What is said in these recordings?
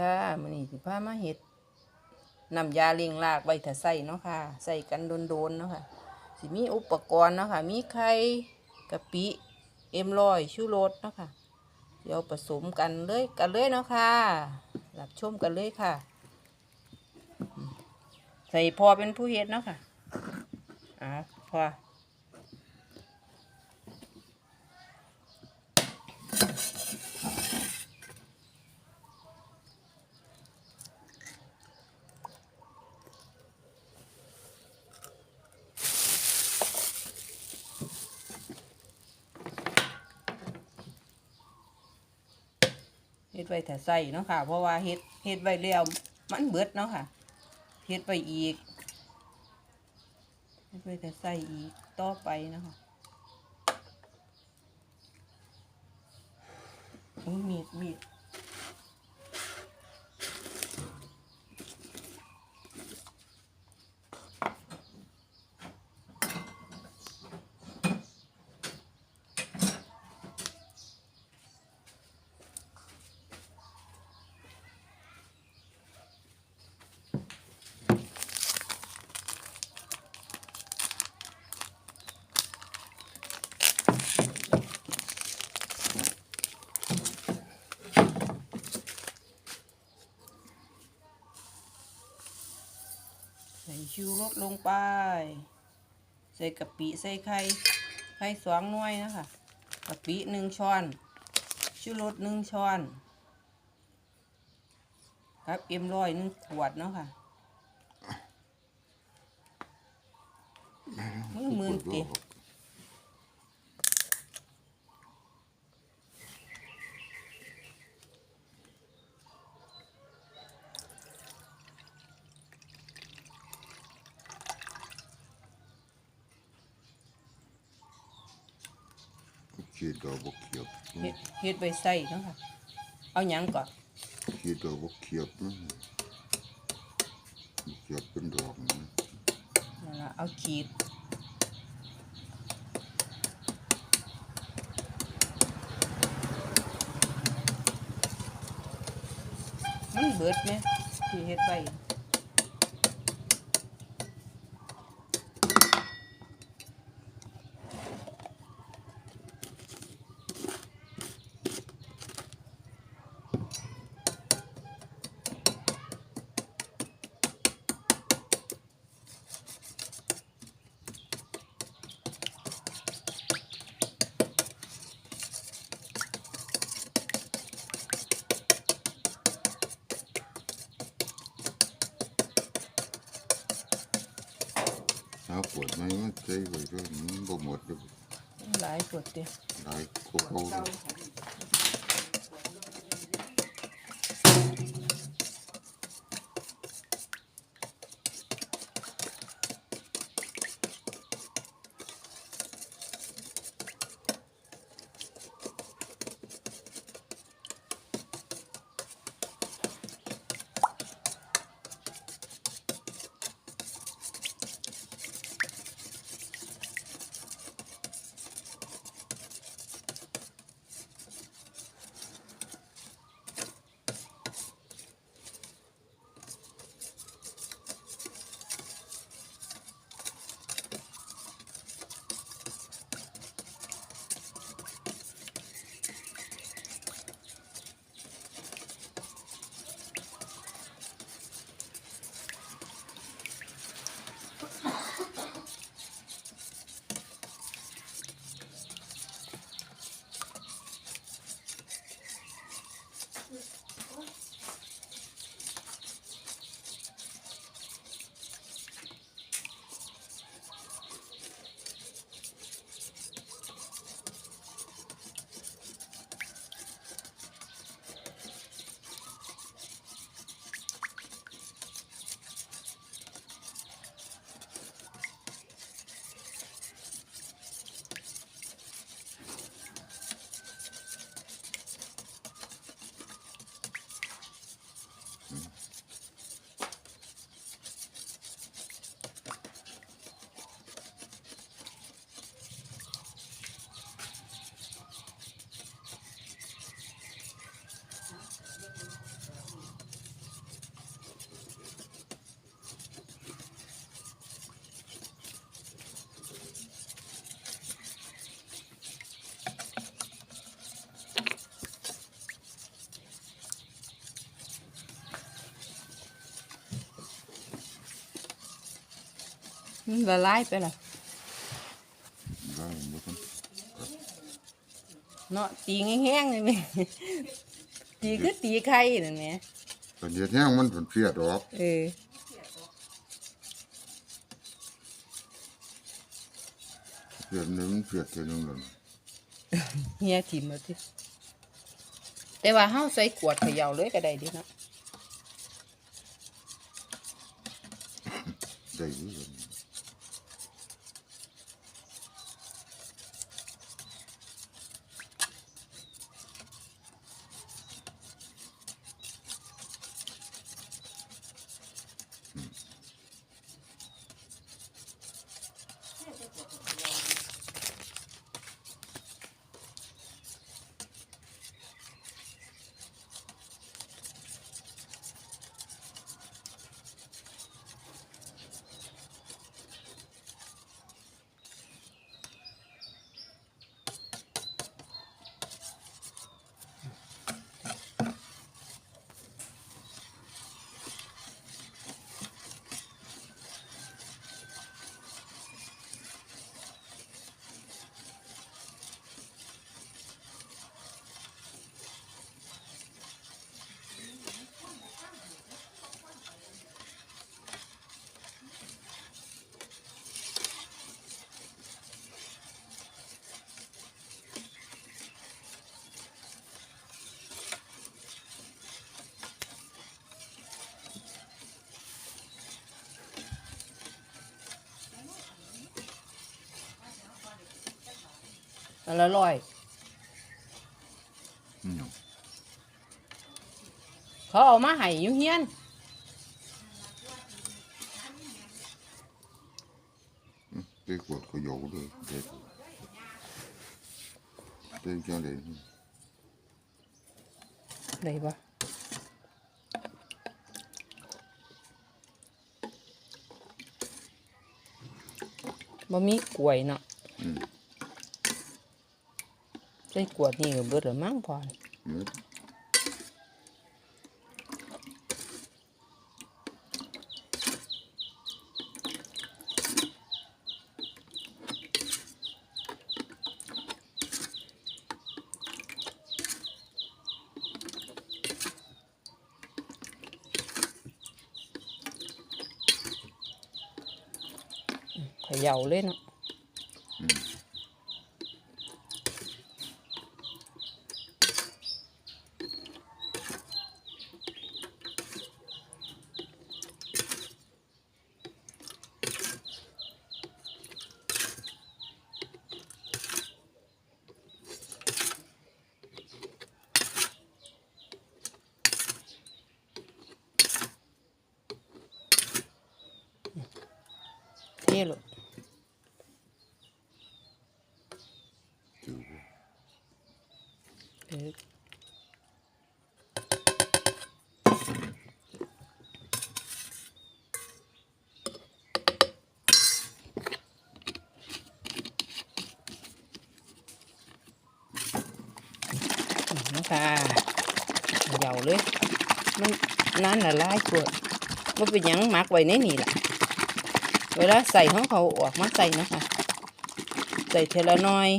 ค่ะมื้อนี้สิพามาเฮ็ดน้ำยาเลี้ยงรากไว้ถ้าใส่เนาะค่ะ ใส่กันโดนๆเนาะค่ะ สิมีอุปกรณ์เนาะค่ะ มีไข่กะปิเอ็มร้อยชูรสเนาะค่ะ เดี๋ยวผสมกันเลยกันเลยเนาะค่ะรับชมกันเลยค่ะ ใส่พอเป็นผู้เฮ็ดเนาะค่ะ อ่าพอ ไว้ถ้าใส่เนาะค่ะ เพราะว่าเฮ็ดเฮ็ดไว้แล้วมันเบิดเนาะค่ะเฮ็ดไปอีกเฮ็ดไว้ถ้าใส่อีกต่อไปเนาะคะมีดมีด ใส่ชูรสลงไป ใส่กะปิใส่ไข่ไข่สองหน่วยเนาะคะกะปิหนึ่งช้อนชูรสหนึ่งช้อนครับเอ็มร้อยหนึ่งขวดเนาะค่ะมือมือเตะ ขีดดอกบกเขียบเฮ็ดเฮ็ดไว้ใส่เนาะค่ะ เอาหยังก่อนขีดดอกบกเขียบนะเขียบเป็นดอกนะนั่นล่ะเอาขีดมันเบิดไหมที่เฮ็ดไว้ ถ้าปวดไหมมันใจไว้ด้วยมันบ่หมดเลยหลายปวดเด้หลายโคโค่เลย ละลายไปละได้บ่ต้องเนาะตีแห้งๆเลยแม่ตีคือตีไข่นั่นแหม่ตอนเย็นแห้งมันเป็นเพียดออกเออเพียดหนึงมันเพียดเท่านึงแล้วเฮียถิ่มมาติแต่ว่าเฮาใส่ขวดเขย่าเลยก็ได้เดิเนาะ ได้อยู่ แล้วอันละร้อยนี่หยังเขาเอามาให้อยู่เฮียนเตะขวดก็โยกเลยเตะเตะจังได๋ได้ปะบ่มีกล้วยเนาะ อืม ใส่กวดนี่ก็เบิดแล้วมั้งพอหมดเขย่าเลยเนาะ เออนะคะเหยาเลย มันนั่นละลายตัวมันเป็นยังหมักไว้ในนี่แหละเวลาใส่ของเขาออกมาใส่นะคะ ใส่เทละน้อย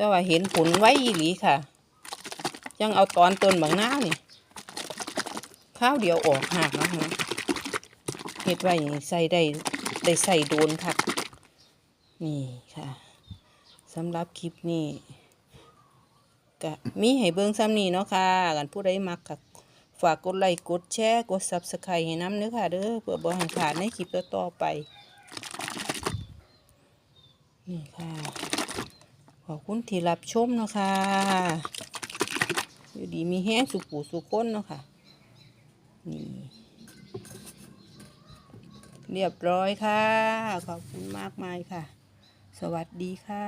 แต่ว่าเห็นผลไว้อีหลีค่ะ ยังเอาตอนต้นบางหน้านี่ข้าวเดียวออกหักนะคะเห็ดไว้ใส่ได้ได้ใส่โดนค่ะนี่ค่ะสำหรับคลิปนี้ก็มีให้เบิ่งซ้ำนี้เนาะค่ะกันผู้ใดมักค่ะฝากกดไลค์กดแชร์กด Subscribe ให้น้ำเด้อค่ะเด้อเพื่อบ่ให้พลาดในคลิปต่อๆไป นี่ค่ะ อบคุณที่รับชมเนาะค่ะอยู่ดีมีแห้งสุกูสุกคนเนาะค่ะ นี่ เรียบร้อยค่ะ ขอบคุณมากมายค่ะ สวัสดีค่ะ